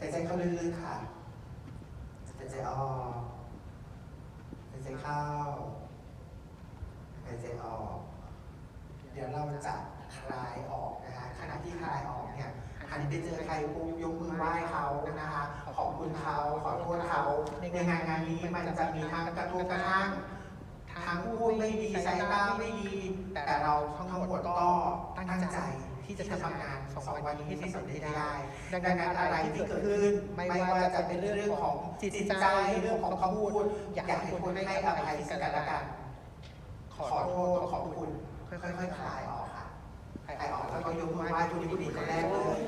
ค่ะหายใจออกหายใจเข้าหายใจออก เดี๋ยวเราจะคลายออกนะคะ ขณะที่คลายออกเนี่ยหันไปเจอใครปุ๊บยกมือไหว้เขานะคะ ขอบคุณเขาขอโทษเขาในงานงานนี้มันจะมีทั้งกระทบกระทั่งทั้งพูดไม่ดีใช้ตาไม่ดี แต่เราทั้งหมดก็ตั้งใจ ที่จะทำงานสองวันนี้ให้สำเร็จได้ ดังนั้นอะไรที่เกิดขึ้น ไม่ว่าจะเป็นเรื่องของจิตใจเรื่องของคำพูด อยากให้คนให้อภัยซึ่งกันและกัน ขอโทษขอบคุณค่อยๆคลายออกค่ะคลายออกแล้วก็ยกมือไหว้ทุกทีคนแรกเลยขอบคุณค่ะ